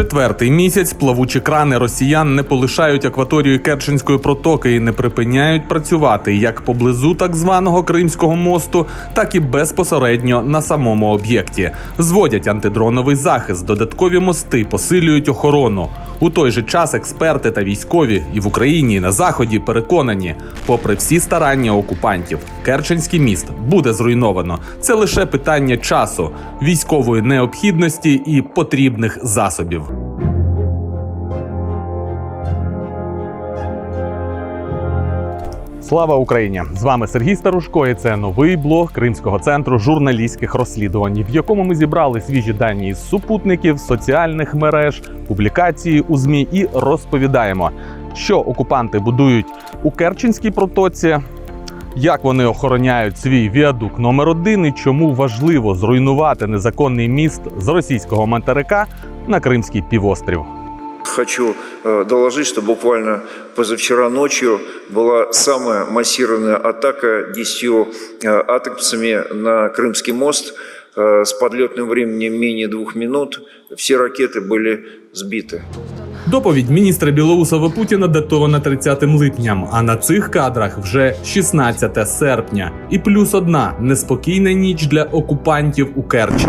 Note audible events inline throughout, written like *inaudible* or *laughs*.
Четвертий місяць плавучі крани росіян не полишають акваторію Керченської протоки і не припиняють працювати як поблизу так званого Кримського мосту, так і безпосередньо на самому об'єкті. Зводять антидроновий захист, додаткові мости, посилюють охорону. У той же час експерти та військові і в Україні, і на заході переконані, попри всі старання окупантів, Керченський міст буде зруйновано. Це лише питання часу, військової необхідності і потрібних засобів. Слава Україні! З вами Сергій Старушко. і Це новий блог Кримського центру журналістських розслідувань, в якому ми зібрали свіжі дані із супутників, соціальних мереж, публікації у змі і розповідаємо, що окупанти будують у Керченській протоці. Як вони охороняють свій віадук номер один і чому важливо зруйнувати незаконний міст з російського материка на Кримський півострів? Хочу э, доложить, что буквально позавчера ночью была самая массированная атака 10 э, атомцами на Крымский мост э, с подлетным временем менее двух минут. Все ракеты были сбиты. Доповідь міністра Білоусова Путіна датована 30 липням, а на цих кадрах вже 16 серпня. І плюс одна неспокійна ніч для окупантів у Керчі.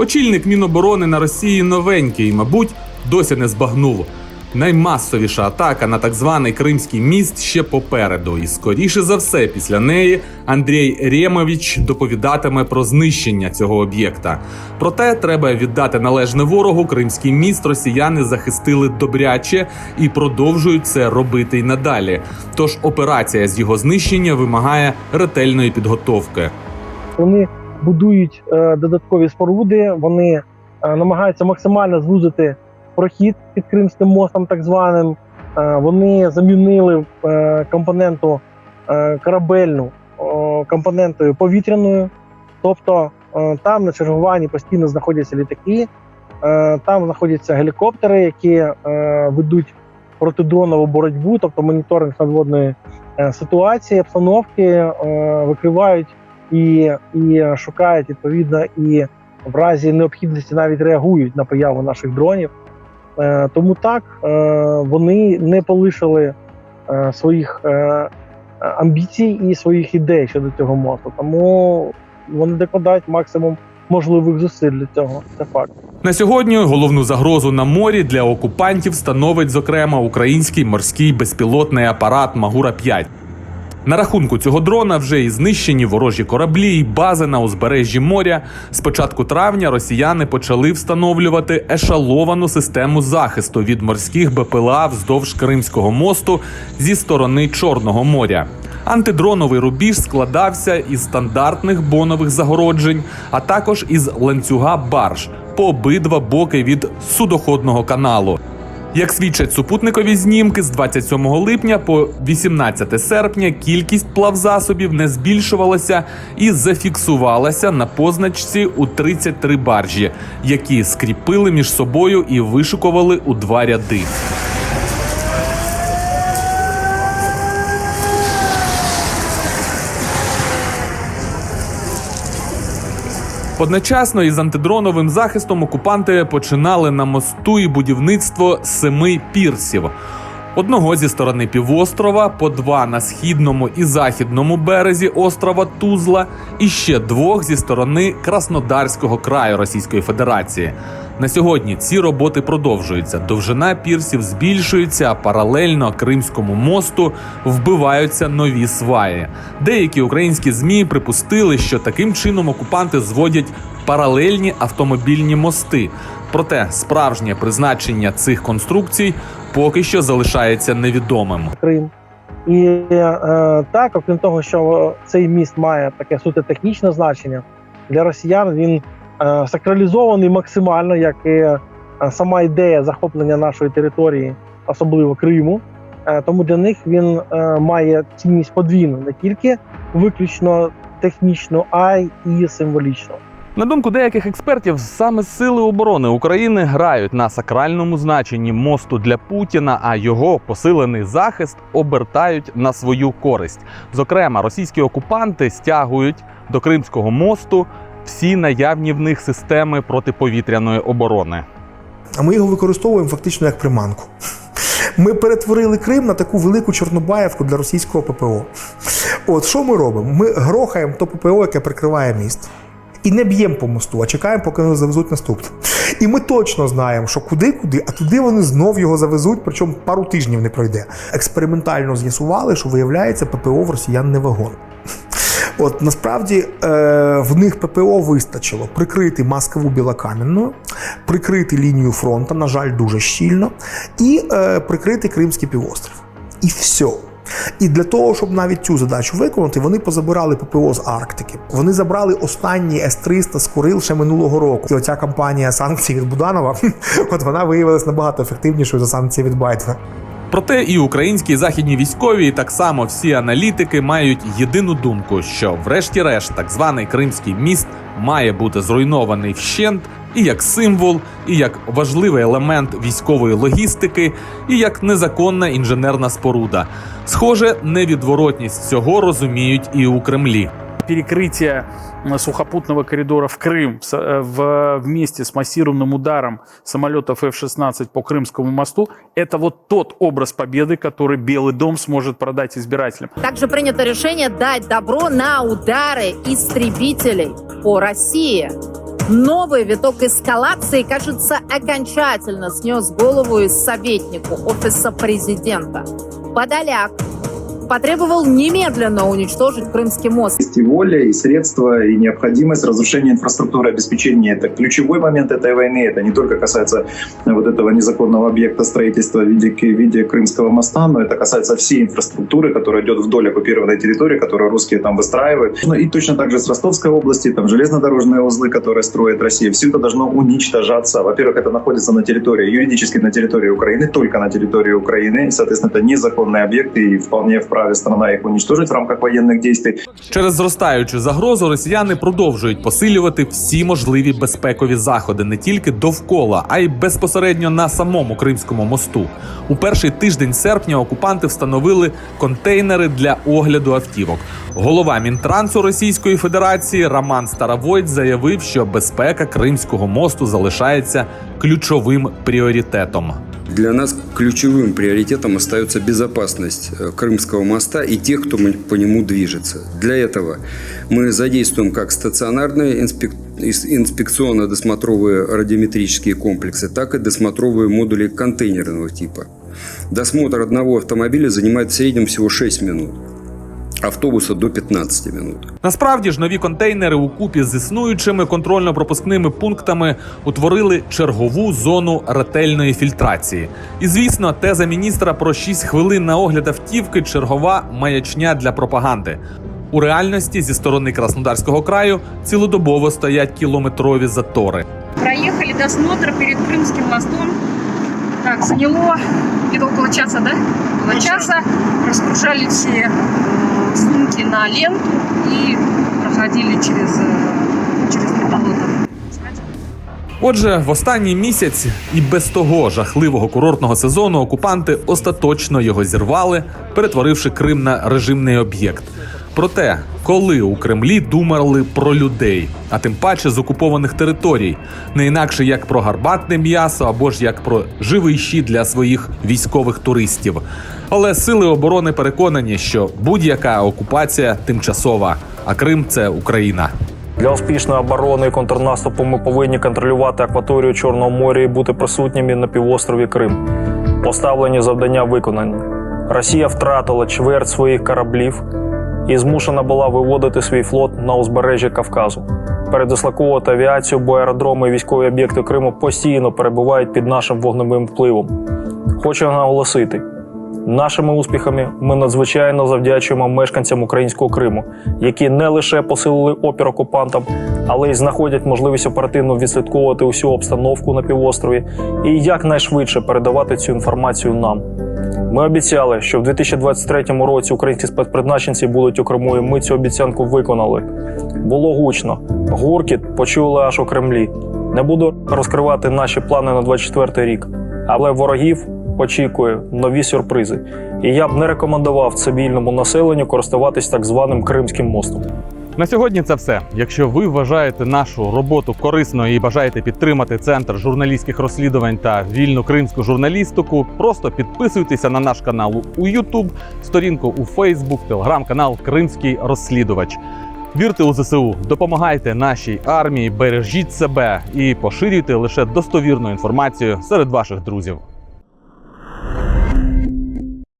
Очільник Міноборони на Росії новенький, мабуть, досі не збагнув. Наймасовіша атака на так званий Кримський міст ще попереду, і скоріше за все, після неї Андрій Рємович доповідатиме про знищення цього об'єкта. Проте треба віддати належне ворогу. Кримський міст росіяни захистили добряче і продовжують це робити й надалі. Тож операція з його знищення вимагає ретельної підготовки. Вони будують е, додаткові споруди, вони е, намагаються максимально звузити прохід під Кримським мостом, так званим. Е, вони замінили компоненту корабельну компонентою повітряною. Тобто там на чергуванні постійно знаходяться літаки, там знаходяться гелікоптери, які ведуть протидронову боротьбу, тобто моніторинг надводної ситуації, обстановки, викривають і, і шукають відповідно, і в разі необхідності навіть реагують на появу наших дронів. Е, Тому так е, вони не полишили е, своїх амбіцій і своїх ідей щодо цього мосту. Тому вони докладають максимум можливих зусиль для цього. Це факт. На сьогодні головну загрозу на морі для окупантів становить зокрема український морський безпілотний апарат Магура 5 на рахунку цього дрона вже і знищені ворожі кораблі і бази на узбережжі моря. З початку травня росіяни почали встановлювати ешаловану систему захисту від морських БПЛА вздовж Кримського мосту зі сторони Чорного моря. Антидроновий рубіж складався із стандартних бонових загороджень, а також із ланцюга барж по обидва боки від судоходного каналу. Як свідчать супутникові знімки, з 27 липня по 18 серпня кількість плавзасобів не збільшувалася і зафіксувалася на позначці у 33 баржі, які скріпили між собою і вишукували у два ряди. Одночасно із антидроновим захистом окупанти починали на мосту і будівництво семи пірсів. Одного зі сторони півострова, по два на східному і західному березі острова Тузла, і ще двох зі сторони Краснодарського краю Російської Федерації. На сьогодні ці роботи продовжуються. Довжина пірсів збільшується, а паралельно Кримському мосту вбиваються нові сваї. Деякі українські змі припустили, що таким чином окупанти зводять паралельні автомобільні мости. Проте справжнє призначення цих конструкцій поки що залишається невідомим. Крим. І е, так, окрім того, що цей міст має таке суто технічне значення для росіян, він е, сакралізований максимально, як і е, сама ідея захоплення нашої території, особливо Криму. Е, тому для них він е, має цінність подвійну, не тільки виключно технічну, а й і символічну. На думку деяких експертів, саме сили оборони України грають на сакральному значенні мосту для Путіна, а його посилений захист обертають на свою користь. Зокрема, російські окупанти стягують до Кримського мосту всі наявні в них системи протиповітряної оборони. А ми його використовуємо фактично як приманку. Ми перетворили Крим на таку велику Чорнобаївку для російського ППО. От що ми робимо? Ми грохаємо то ППО, яке прикриває міст. І не б'ємо по мосту, а чекаємо, поки вони завезуть наступне. І ми точно знаємо, що куди-куди, а туди вони знов його завезуть, причому пару тижнів не пройде. Експериментально з'ясували, що виявляється, ППО в росіян не вагон. От насправді е, в них ППО вистачило прикрити Москву білокам'янною, прикрити лінію фронту, на жаль, дуже щільно, і е, прикрити Кримський півострів. І все. І для того, щоб навіть цю задачу виконати, вони позабирали ППО з Арктики. Вони забрали останні С-300 з Курил ще минулого року. І оця кампанія санкцій від Буданова, *laughs* от вона виявилась набагато ефективнішою за санкції від Байдена. Проте і українські і західні військові, і так само всі аналітики мають єдину думку, що, врешті-решт, так званий Кримський міст має бути зруйнований вщент і як символ, і як важливий елемент військової логістики, і як незаконна інженерна споруда. Схоже, невідворотність цього розуміють і у Кремлі. Перекрытие сухопутного коридора в Крым с- э, вместе с массированным ударом самолетов F-16 по Крымскому мосту, это вот тот образ победы, который Белый дом сможет продать избирателям. Также принято решение дать добро на удары истребителей по России. Новый виток эскалации, кажется, окончательно снес голову из советнику офиса президента. Подоляк потребовал немедленно уничтожить Крымский мост. есть и воля, и средства, и необходимость разрушения инфраструктуры обеспечения. Это ключевой момент этой войны. Это не только касается э, вот этого незаконного объекта строительства в виде, в виде Крымского моста, но это касается всей инфраструктуры, которая идет вдоль оккупированной территории, которую русские там выстраивают. Ну и точно так же с Ростовской области, там железнодорожные узлы, которые строит Россия. Все это должно уничтожаться. Во-первых, это находится на территории, юридически на территории Украины, только на территории Украины. Соответственно, это незаконные объекты, и вполне вправе страна их уничтожить в рамках военных действий. Через зростаючу загрозу росіяни продовжують посилювати всі можливі безпекові заходи не тільки довкола, а й безпосередньо на самому Кримському мосту. У перший тиждень серпня окупанти встановили контейнери для огляду автівок. Голова Мінтрансу Російської Федерації Роман Старовойт заявив, що безпека Кримського мосту залишається ключовим пріоритетом. Для нас ключевым приоритетом остается безопасность э, Крымского моста и тех, кто по нему движется. Для этого мы задействуем как стационарные инспекционно-досмотровые радиометрические комплексы, так и досмотровые модули контейнерного типа. Досмотр одного автомобиля занимает в среднем всего 6 минут, автобуса до 15 минут. Насправді ж нові контейнери у купі з існуючими контрольно-пропускними пунктами утворили чергову зону ретельної фільтрації. І звісно, теза міністра про 6 хвилин на огляд автівки чергова маячня для пропаганди. У реальності зі сторони Краснодарського краю цілодобово стоять кілометрові затори. Проехали досмотр перед Крымским мостом. Так, заняло где-то около часа, да? Около часа. Разгружали все на ленту и проходили через, э, через болото. Отже, в останній місяць і без того жахливого курортного сезону окупанти остаточно його зірвали, перетворивши Крим на режимний об'єкт. Проте, коли у Кремлі думали про людей, а тим паче з окупованих територій, не інакше як про гарбатне м'ясо або ж як про живий щит для своїх військових туристів. Але сили оборони переконані, що будь-яка окупація тимчасова, а Крим це Україна. Для успішної оборони і контрнаступу ми повинні контролювати акваторію Чорного моря і бути присутніми на півострові Крим. Поставлені завдання виконані. Росія втратила чверть своїх кораблів і змушена була виводити свій флот на узбережжя Кавказу. Передислоковувати авіацію, бо аеродроми і військові об'єкти Криму постійно перебувають під нашим вогневим впливом. Хочу наголосити, Нашими успіхами ми надзвичайно завдячуємо мешканцям українського Криму, які не лише посилили опір окупантам, але й знаходять можливість оперативно відслідковувати усю обстановку на півострові і якнайшвидше передавати цю інформацію нам. Ми обіцяли, що в 2023 році українські спецпризначенці будуть Криму, ми цю обіцянку виконали. Було гучно. Гуркіт почули аж у Кремлі. Не буду розкривати наші плани на 24 рік, але ворогів очікує нові сюрпризи. І я б не рекомендував цивільному населенню користуватись так званим Кримським мостом. На сьогодні це все. Якщо ви вважаєте нашу роботу корисною і бажаєте підтримати центр журналістських розслідувань та вільну кримську журналістику, просто підписуйтеся на наш канал у YouTube, сторінку у Facebook, телеграм-канал Кримський розслідувач. Вірте у ЗСУ, допомагайте нашій армії, бережіть себе і поширюйте лише достовірну інформацію серед ваших друзів.